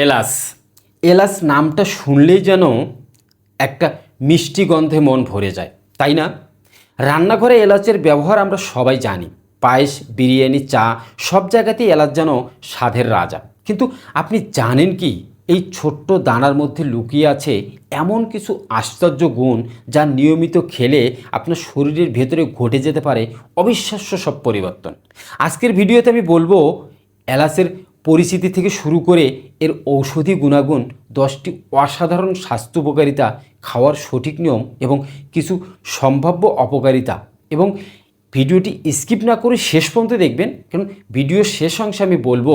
এলাচ। এলাচ নামটা শুনলেই যেন একটা মিষ্টি গন্ধে মন ভরে যায়, তাই না? রান্নাঘরে এলাচের ব্যবহার আমরা সবাই জানি। পায়েস, বিরিয়ানি, চা, সব জায়গাতেই এলাচ যেন স্বাদের রাজা। কিন্তু আপনি জানেন কি, এই ছোট্ট দানার মধ্যে লুকিয়ে আছে এমন কিছু আশ্চর্য গুণ যা নিয়মিত খেলে আপনার শরীরের ভেতরে ঘটে যেতে পারে অবিশ্বাস্য সব পরিবর্তন। আজকের ভিডিওতে আমি বলব, এলাচের পরিচিতি থেকে শুরু করে এর ঔষধি গুণাগুণ, দশটি অসাধারণ স্বাস্থ্য উপকারিতা, খাওয়ার সঠিক নিয়ম এবং কিছু সম্ভাব্য অপকারিতা। এবং ভিডিওটি স্কিপ না করে শেষ পর্যন্ত দেখবেন, কারণ ভিডিওর শেষ অংশে আমি বলব,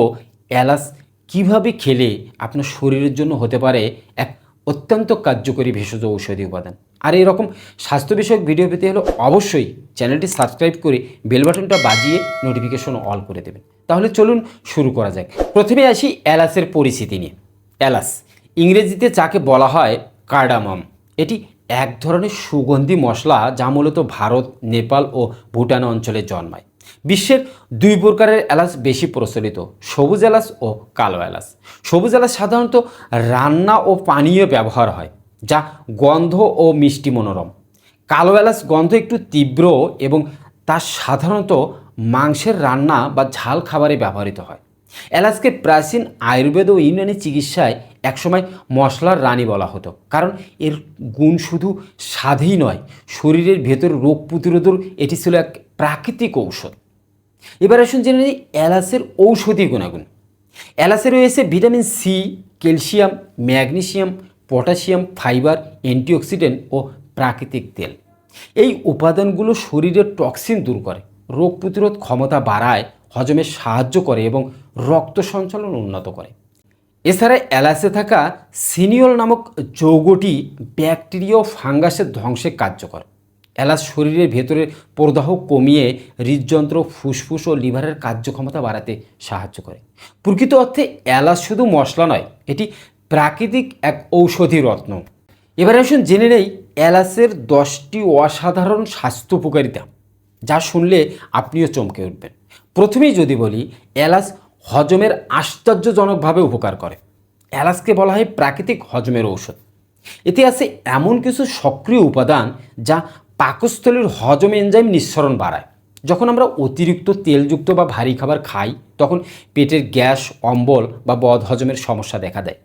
এলাচ কীভাবে খেলে আপনার শরীরের জন্য হতে পারে এক অত্যন্ত কার্যকরী ভেষজ ঔষধি উপাদান। আর এরকম স্বাস্থ্য বিষয়ক ভিডিও পেতে হলে অবশ্যই চ্যানেলটি সাবস্ক্রাইব করে বেল বাটনটা বাজিয়ে নোটিফিকেশন অল করে দেবেন। তাহলে চলুন শুরু করা যাক। প্রথমে আসি এলাচের পরিচিতি নিয়ে। এলাচ, ইংরেজিতে যাকে বলা হয় কার্ডামাম, এটি এক ধরনের সুগন্ধি মশলা যা মূলত ভারত, নেপাল ও ভুটান অঞ্চলে জন্মায়। বিশ্বের দুই প্রকারের এলাচ বেশি প্রচলিত, সবুজ এলাচ ও কালো এলাচ। সবুজ এলাচ সাধারণত রান্না ও পানীয় ব্যবহার হয়, যা গন্ধ ও মিষ্টি মনোরম। কালো এলাচ গন্ধ একটু তীব্র এবং তা সাধারণত মাংসের রান্না বা ঝাল খাবারে ব্যবহৃত হয়। এলাচকে প্রাচীন আয়ুর্বেদ ও ইউনানি চিকিৎসায় একসময় মশলার রানী বলা হতো, কারণ এর গুণ শুধু স্বাদেই নয়, শরীরের ভেতর রোগ প্রতিরোধের এটি ছিল এক প্রাকৃতিক ঔষধ। এবার আসুন জেনে নিই এলাচের ঔষধি গুণাগুণ। এলাচে রয়েছে vitamin C calcium, magnesium, potassium, fibre, antioxidant ও প্রাকৃতিক তেল। এই উপাদানগুলো শরীরের টক্সিন দূর করে, রোগ প্রতিরোধ ক্ষমতা বাড়ায়, হজমে সাহায্য করে এবং রক্ত সঞ্চালন উন্নত করে। এছাড়া এলাচে থাকা সিনিয়ল নামক যৌগটি ব্যাকটেরিয়া ও ফাঙ্গাসের ধ্বংসে কার্যকর। এলাচ শরীরের ভেতরে প্রদাহ কমিয়ে হৃদযন্ত্র, ফুসফুস ও লিভারের কার্যক্ষমতা বাড়াতে সাহায্য করে। প্রকৃত অর্থে এলাচ শুধু মশলা নয়, এটি প্রাকৃতিক এক ঔষধি রত্ন। এবার আসুন জেনে নেই এলাচের দশটি অসাধারণ স্বাস্থ্য উপকারিতা, যা শুনলে আপনিও চমকে উঠবেন। প্রথমেই যদি বলি, এলাচ হজমের আশ্চর্যজনকভাবে উপকার করে। এলাচকে বলা হয় প্রাকৃতিক হজমের ঔষধ। এতে আছে এমন কিছু সক্রিয় উপাদান যা পাকস্থলীর হজম এনজাইম নিঃসরণ বাড়ায়। যখন আমরা অতিরিক্ত তেলযুক্ত বা ভারী খাবার খাই, তখন পেটের গ্যাস, অম্বল বা বদ হজমের সমস্যা দেখা দেয়।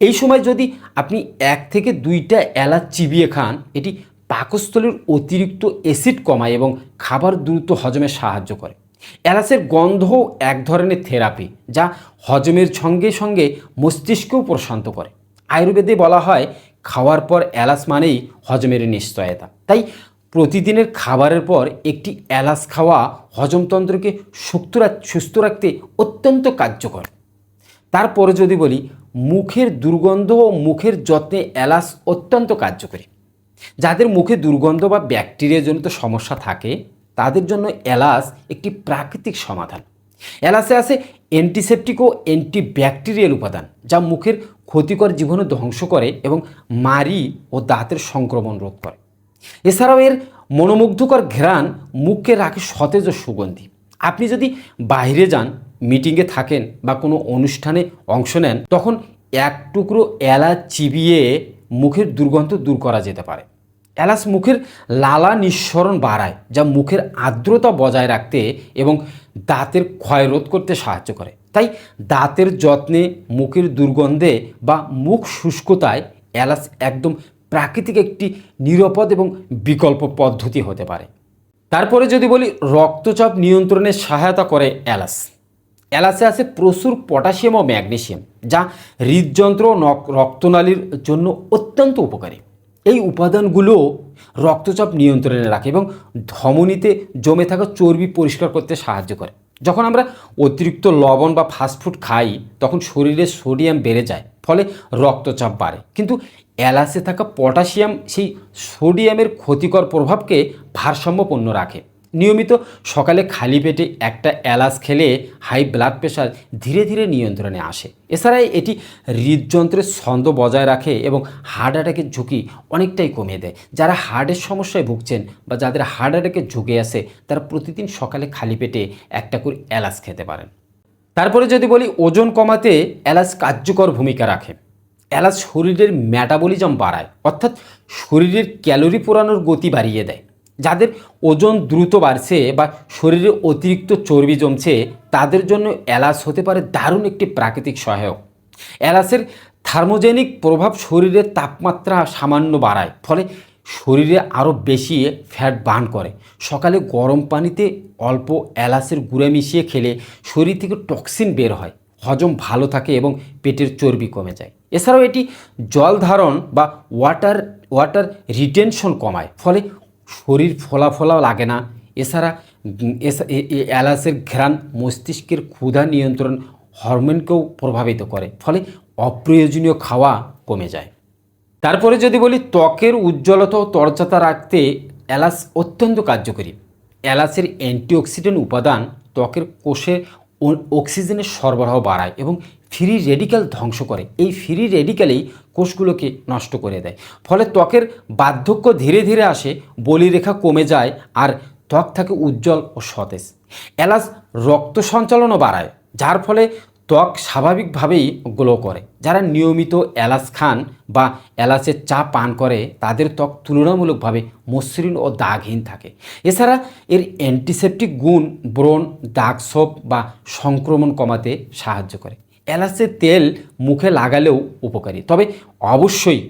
এই সময় যদি আপনি এক থেকে দুইটা এলাচ চিবিয়ে খান, এটি পাকস্থলীর অতিরিক্ত অ্যাসিড কমায় এবং খাবার দ্রুত হজমে সাহায্য করে। এলাচের গন্ধ এক ধরনের থেরাপি, যা হজমের সঙ্গে সঙ্গে মস্তিষ্কেও প্রশান্ত করে। আয়ুর্বেদে বলা হয় খাওয়ার পর এলাচ মানেই হজমের নিশ্চয়তা। তাই প্রতিদিনের খাবারের পর একটি এলাচ খাওয়া হজমতন্ত্রকে সুস্থ সুস্থ রাখতে অত্যন্ত কার্যকর। তারপরে যদি বলি, মুখের দুর্গন্ধ ও মুখের যত্নে এলাচ অত্যন্ত কার্যকরী। যাদের মুখে দুর্গন্ধ বা ব্যাকটেরিয়াজনিত সমস্যা থাকে, তাদের জন্য এলাচ একটি প্রাকৃতিক সমাধান। এলাচে আছে অ্যান্টিসেপটিক ও অ্যান্টিব্যাকটেরিয়াল উপাদান, যা মুখের ক্ষতিকর জীবনে ধ্বংস করে এবং মারি ও দাঁতের সংক্রমণ রোধ করে। এছাড়াও এর মনোমুগ্ধকর ঘ্রাণ মুখকে রাখে সতেজ ও সুগন্ধি। আপনি যদি বাইরে যান, মিটিংয়ে থাকেন বা কোনো অনুষ্ঠানে অংশ নেন, তখন এক টুকরো এলাচ চিবিয়ে মুখের দুর্গন্ধ দূর করা যেতে পারে। এলাচ মুখের লালা নিঃসরণ বাড়ায়, যা মুখের আর্দ্রতা বজায় রাখতে এবং দাঁতের ক্ষয় রোধ করতে সাহায্য করে। তাই দাঁতের যত্নে মুখের দুর্গন্ধে বা মুখ শুষ্কতায় এলাচ একদম প্রাকৃতিক একটি নিরাপদ এবং বিকল্প পদ্ধতি হতে পারে। তারপরে যদি বলি রক্তচাপ নিয়ন্ত্রণে সহায়তা করে এলাচ। এলাচে আছে প্রচুর পটাশিয়াম ও ম্যাগনেশিয়াম, যা হৃদযন্ত্র রক্তনালীর জন্য অত্যন্ত উপকারী। এই উপাদানগুলো রক্তচাপ নিয়ন্ত্রণে রাখে এবং ধমনীতে জমে থাকা চর্বি পরিষ্কার করতে সাহায্য করে। যখন আমরা অতিরিক্ত লবণ বা ফাস্টফুড খাই, তখন শরীরে সোডিয়াম বেড়ে যায়, ফলে রক্তচাপ বাড়ে। কিন্তু এলাচে থাকা পটাশিয়াম সেই সোডিয়ামের ক্ষতিকর প্রভাবকে ভারসাম্যপূর্ণ রাখে। নিয়মিত সকালে খালি পেটে একটা এলাচ খেলে হাই ব্লাড প্রেশার ধীরে ধীরে নিয়ন্ত্রণে আসে। এছাড়া এটি হৃদযন্ত্রের ছন্দ বজায় রাখে এবং হার্ট অ্যাটাকের ঝুঁকি অনেকটাই কমিয়ে দেয়। যারা হার্টের সমস্যায় ভুগছেন বা যাদের হার্ট অ্যাটাকের ঝুঁকি আছে, তারা প্রতিদিন সকালে খালি পেটে একটা করে এলাচ খেতে পারেন। তারপরে যদি বলি, ওজন কমাতে এলাচ কার্যকর ভূমিকা রাখে। এলাচ শরীরের ম্যাটাবলিজম বাড়ায়, অর্থাৎ শরীরের ক্যালোরি পোড়ানোর গতি বাড়িয়ে দেয়। যাদের ওজন দ্রুত বাড়ছে বা শরীরে অতিরিক্ত চর্বি জমছে, তাদের জন্য এলাচ হতে পারে দারুণ একটি প্রাকৃতিক সহায়ক। এলাচের থার্মোজেনিক প্রভাব শরীরের তাপমাত্রা সামান্য বাড়ায়, ফলে শরীরে আরও বেশি ফ্যাট বার্ন করে। সকালে গরম পানিতে অল্প এলাচের গুঁড়ে মিশিয়ে খেলে শরীর থেকে টক্সিন বের হয়, হজম ভালো থাকে এবং পেটের চর্বি কমে যায়। এছাড়াও এটি জল ধারণ বা ওয়াটার ওয়াটার রিটেনশন কমায়, ফলে শরীর ফোলা ফোলা লাগে না। এছাড়া এলাচের ঘ্রাণ মস্তিষ্কের ক্ষুধা নিয়ন্ত্রণ হরমোনকেও প্রভাবিত করে, ফলে অপ্রয়োজনীয় খাওয়া কমে যায়। তারপরে যদি বলি, ত্বকের উজ্জ্বলতা ও তরচাতা রাখতে এলাচ অত্যন্ত কার্যকরী। এলাচের অ্যান্টিঅক্সিডেন্ট উপাদান ত্বকের কোষে অক্সিজেনের সরবরাহ বাড়ায় এবং ফ্রি রেডিক্যাল ধ্বংস করে। এই ফ্রি রেডিক্যালেই কোষগুলোকে নষ্ট করে দেয়। ফলে ত্বকের বার্ধক্য ধীরে ধীরে আসে, বলিরেখা কমে যায় আর ত্বক থাকে উজ্জ্বল ও সতেজ। এলাচ রক্ত সঞ্চালনও বাড়ায়, যার ফলে ত্বক স্বাভাবিকভাবেই গ্লো করে। যারা নিয়মিত এলাচ খান বা এলাচের চা পান করে, তাদের ত্বক তুলনামূলকভাবে মসৃণ ও দাগহীন থাকে। এছাড়া এর অ্যান্টিসেপটিক গুণ ব্রণ, দাগ সোপ বা সংক্রমণ কমাতে সাহায্য করে। এলাচের তেল মুখে লাগালেও উপকারী। তবে অবশ্যই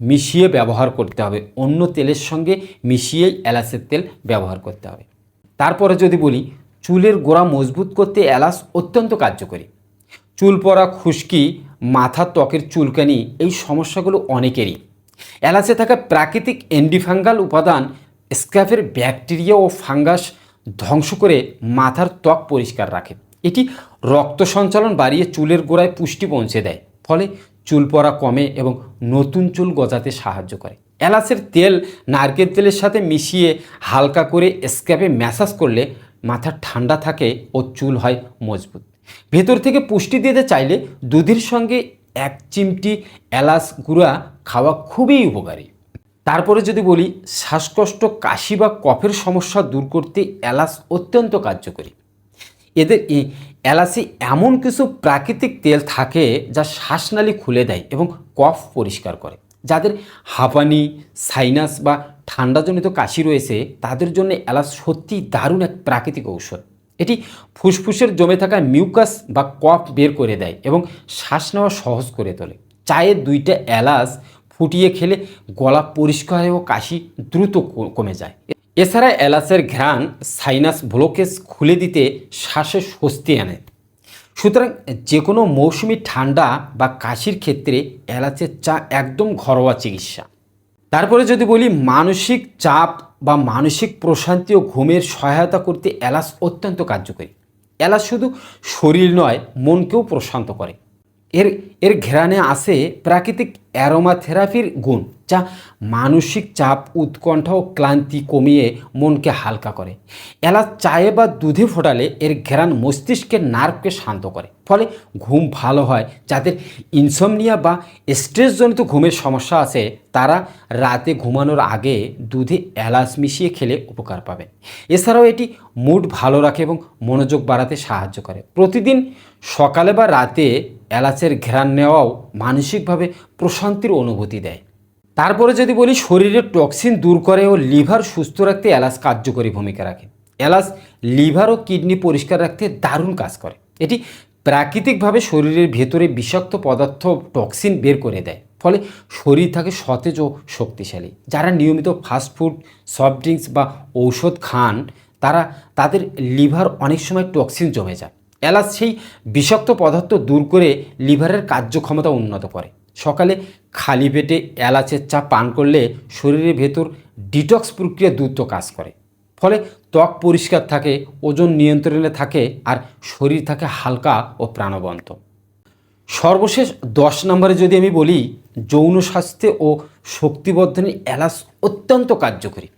মিশিয়ে ব্যবহার করতে হবে। অন্য তেলের সঙ্গে মিশিয়েই এলাচের তেল ব্যবহার করতে হবে। তারপরে যদি বলি, চুলের গোড়া মজবুত করতে এলাচ অত্যন্ত কার্যকরী। চুল পড়া, খুশকি, মাথা ত্বকের চুলকানি এই সমস্যাগুলো অনেকেরই। এলাচে থাকা প্রাকৃতিক এন্ডিফাঙ্গাল উপাদান স্ক্যাফের ব্যাকটেরিয়া ও ফাঙ্গাস ধ্বংস করে মাথার ত্বক পরিষ্কার রাখে। এটি রক্ত সঞ্চালন বাড়িয়ে চুলের গোড়ায় পুষ্টি পৌঁছে দেয়। ফলে চুল পড়া কমে এবং নতুন চুল গজাতে সাহায্য করে। এলাচের তেল নারকেল তেলের সাথে মিশিয়ে হালকা করে স্ক্যাপে ম্যাসাজ করলে মাথা ঠান্ডা থাকে ও চুল হয় মজবুত। ভেতর থেকে পুষ্টি দিতে চাইলে দুধের সঙ্গে এক চিমটি এলাচ গুঁড়া খাওয়া খুবই উপকারী। তারপরে যদি বলি, শ্বাসকষ্ট, কাশি বা কফের সমস্যা দূর করতে এলাচ অত্যন্ত কার্যকরী। এদের এলাচে এমন কিছু প্রাকৃতিক তেল থাকে যা শ্বাসনালী খুলে দেয় এবং কফ পরিষ্কার করে। যাদের হাঁপানি, সাইনাস বা ঠান্ডাজনিত কাশি রয়েছে, তাদের জন্য এলাচ সত্যিই দারুণ এক প্রাকৃতিক ঔষধ। এটি ফুসফুসের জমে থাকা মিউকাস বা কফ বের করে দেয় এবং শ্বাস নেওয়া সহজ করে তোলে। চায়ে দুইটা এলাচ ফুটিয়ে খেলে গলা পরিষ্কার ও কাশি দ্রুত কমে যায়। এছাড়া এলাচের ঘ্রাণ সাইনাস ব্লকেজ খুলে দিতে শ্বাসে স্বস্তি আনে। সুতরাং যে কোনো মৌসুমি ঠান্ডা বা কাশির ক্ষেত্রে এলাচের চা একদম ঘরোয়া চিকিৎসা। তারপরে যদি বলি মানসিক চাপ বা মানসিক প্রশান্তি ও ঘুমের সহায়তা করতে এলাচ অত্যন্ত কার্যকরী। এলাচ শুধু শরীর নয়, মনকেও প্রশান্ত করে। এর এর ঘেরানে আছে প্রাকৃতিক অ্যারোমাথেরাপির গুণ। যা মানসিক চাপ, উৎকণ্ঠা ও ক্লান্তি কমিয়ে মনকে হালকা করে। এলাচ চায়ে বা দুধে ফোটালে এর ঘেরান মস্তিষ্কের নার্ভকে শান্ত করে। ফলে ঘুম ভালো হয়। যাদের ইনসমনিয়া বা স্ট্রেসজনিত ঘুমের সমস্যা আছে, তারা রাতে ঘুমানোর আগে দুধে এলাচ মিশিয়ে খেলে উপকার পাবেন এছাড়াও এটি মুড ভালো রাখে এবং মনোযোগ বাড়াতে সাহায্য করে। প্রতিদিন সকালে বা রাতে এলাচের ঘেরান নেওয়াও মানসিকভাবে প্রশান্তির অনুভূতি দেয়। তারপরে যদি বলি শরীরের টক্সিন দূর করে ও লিভার সুস্থ রাখতে এলাচ কার্যকরী ভূমিকা রাখে। এলাচ লিভার ও কিডনি পরিষ্কার রাখতে দারুণ কাজ করে। এটি প্রাকৃতিকভাবে শরীরের ভেতরে বিষাক্ত পদার্থ টক্সিন বের করে দেয়। ফলে শরীর থাকে সতেজ ও শক্তিশালী। যারা নিয়মিত ফাস্টফুড সফট ড্রিঙ্কস বা ঔষধ খান, তারা তাদের লিভার অনেক সময় টক্সিন জমে যায়। এলাচ সেই বিষাক্ত পদার্থ দূর করে লিভারের কার্যক্ষমতা উন্নত করে। সকালে খালি পেটে এলাচের চা পান করলে শরীরের ভেতর ডিটক্স প্রক্রিয়া দ্রুত কাজ করে। ফলে ত্বক পরিষ্কার থাকে, ওজন নিয়ন্ত্রণে থাকে আর শরীর থাকে হালকা ও প্রাণবন্ত। সর্বশেষ দশ নম্বরে যদি আমি বলি, যৌন স্বাস্থ্যে ও শক্তিবর্ধনে এলাচ অত্যন্ত কার্যকরী।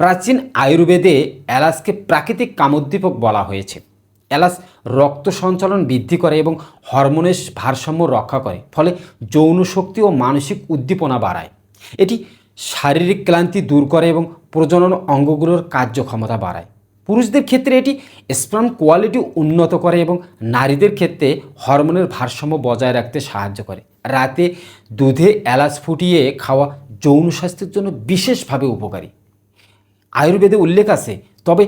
প্রাচীন আয়ুর্বেদে এলাচকে প্রাকৃতিক কামোদ্দীপক বলা হয়েছে। এলাচ রক্ত সঞ্চালন বৃদ্ধি করে এবং হরমোনের ভারসাম্য রক্ষা করে, ফলে যৌন শক্তি ও মানসিক উদ্দীপনা বাড়ায়। এটি শারীরিক ক্লান্তি দূর করে এবং প্রজনন অঙ্গগুলোর কার্যক্ষমতা বাড়ায়। পুরুষদের ক্ষেত্রে এটি স্পার্ম কোয়ালিটি উন্নত করে এবং নারীদের ক্ষেত্রে হরমোনের ভারসাম্য বজায় রাখতে সাহায্য করে। রাতে দুধে এলাচ ফুটিয়ে খাওয়া যৌন স্বাস্থ্যের জন্য বিশেষভাবে উপকারী। আয়ুর্বেদে উল্লেখ আছে, তবে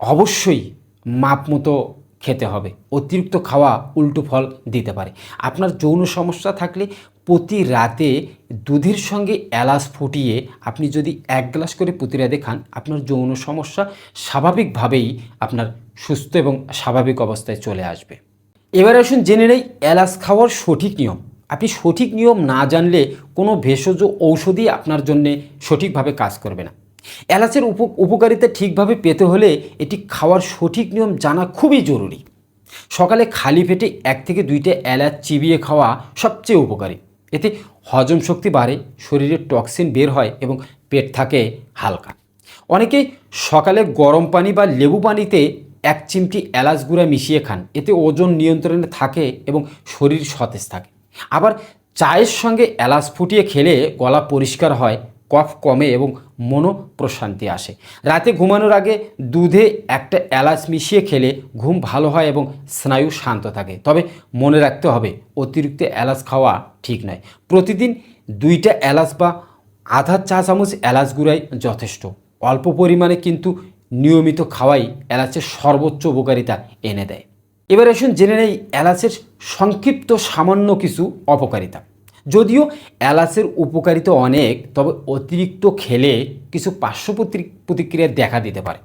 অবশ্যই মাপ মতো খেতে হবে। অতিরিক্ত খাওয়া উল্টো ফল দিতে পারে। আপনার যৌন সমস্যা থাকলে প্রতি রাতে দুধের সঙ্গে এলাচ ফুটিয়ে আপনি যদি এক গ্লাস করে প্রতি রাতে খান, আপনার যৌন সমস্যা স্বাভাবিকভাবেই আপনার সুস্থ এবং স্বাভাবিক অবস্থায় চলে আসবে। এবার আসুন জেনে নেই এলাচ খাওয়ার সঠিক নিয়ম। আপনি সঠিক নিয়ম না জানলে কোনো ভেষজ ঔষধই আপনার জন্যে সঠিকভাবে কাজ করবে না। এলাচের উপ উপকারিতা ঠিকভাবে পেতে হলে এটি খাওয়ার সঠিক নিয়ম জানা খুবই জরুরি। সকালে খালি পেটে এক থেকে দুইটা এলাচ চিবিয়ে খাওয়া সবচেয়ে উপকারী। এতে হজম শক্তি বাড়ে, শরীরে টক্সিন বের হয় এবং পেট থাকে হালকা। অনেকেই সকালে গরম পানি বা লেবু পানিতে এক চিমটি এলাচ গুঁড়া মিশিয়ে খান। এতে ওজন নিয়ন্ত্রণে থাকে এবং শরীর সতেজ থাকে। আবার চায়ের সঙ্গে এলাচ ফুটিয়ে খেলে গলা পরিষ্কার হয় কফ কমে এবং মনো প্রশান্তি আসে। রাতে ঘুমানোর আগে দুধে একটা এলাচ মিশিয়ে খেলে ঘুম ভালো হয় এবং স্নায়ু শান্ত থাকে। তবে মনে রাখতে হবে, অতিরিক্ত এলাচ খাওয়া ঠিক নয়। প্রতিদিন দুইটা এলাচ বা আধা চা চামচ এলাচ গুঁড়াই যথেষ্ট। অল্প পরিমাণে কিন্তু নিয়মিত খাওয়াই এলাচের সর্বোচ্চ উপকারিতা এনে দেয়। এবার আসুন জেনে নেই এলাচের সংক্ষিপ্ত সামান্য কিছু অপকারিতা। যদিও এলাচের উপকারিতা অনেক, তবে অতিরিক্ত খেলে কিছু পার্শ্ব প্রতি- প্রতিক্রিয়া দেখা দিতে পারে।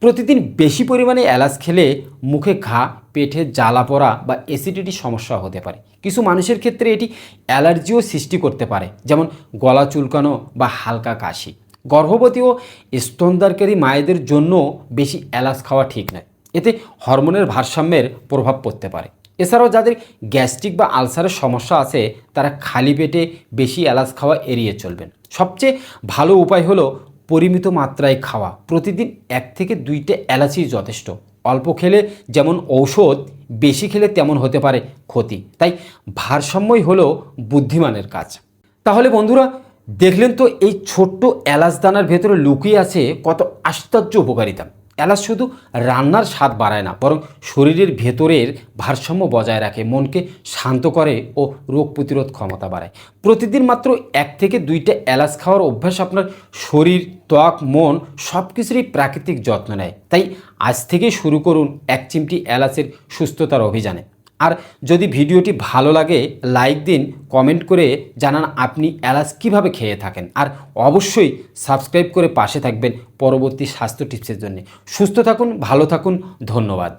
প্রতিদিন বেশি পরিমাণে এলাচ খেলে মুখে ঘা, পেটে জ্বালা পড়া বা অ্যাসিডিটি সমস্যা হতে পারে। কিছু মানুষের ক্ষেত্রে এটি অ্যালার্জিও সৃষ্টি করতে পারে, যেমন গলা চুলকানো বা হালকা কাশি। গর্ভবতী ও স্তনদারকারী মায়েদের জন্য বেশি এলাচ খাওয়া ঠিক নয়। এতে হরমোনের ভারসাম্যের প্রভাব পড়তে পারে। এছাড়াও যাদের গ্যাস্ট্রিক বা আলসারের সমস্যা আছে, তারা খালি পেটে বেশি এলাচ খাওয়া এড়িয়ে চলবেন। সবচেয়ে ভালো উপায় হলো পরিমিত মাত্রায় খাওয়া। প্রতিদিন এক থেকে দুইটা এলাচই যথেষ্ট। অল্প খেলে যেমন ঔষধ, বেশি খেলে তেমন হতে পারে ক্ষতি। তাই ভারসাম্যই হলো বুদ্ধিমানের কাজ। তাহলে বন্ধুরা, দেখলেন তো এই ছোট্ট এলাচ দানার ভেতরে লুকিয়ে আছে কত আশ্চর্য উপকারিতা। এলাচ শুধু রান্নার স্বাদ বাড়ায় না, বরং শরীরের ভেতরের ভারসাম্য বজায় রাখে, মনকে শান্ত করে ও রোগ প্রতিরোধ ক্ষমতা বাড়ায়। প্রতিদিন মাত্র এক থেকে দুইটা এলাচ খাওয়ার অভ্যাস আপনার শরীর, ত্বক, মন সব কিছুরই প্রাকৃতিক যত্ন নেয়। তাই আজ থেকে শুরু করুন এক চিমটি এলাচের সুস্থতার অভিযানে। আর যদি ভিডিওটি ভালো লাগে লাইক দিন কমেন্ট করে জানান আপনি এলাচ কীভাবে খেয়ে থাকেন। আর অবশ্যই সাবস্ক্রাইব করে পাশে থাকবেন পরবর্তী স্বাস্থ্য টিপসের জন্য। সুস্থ থাকুন, ভালো থাকুন, ধন্যবাদ।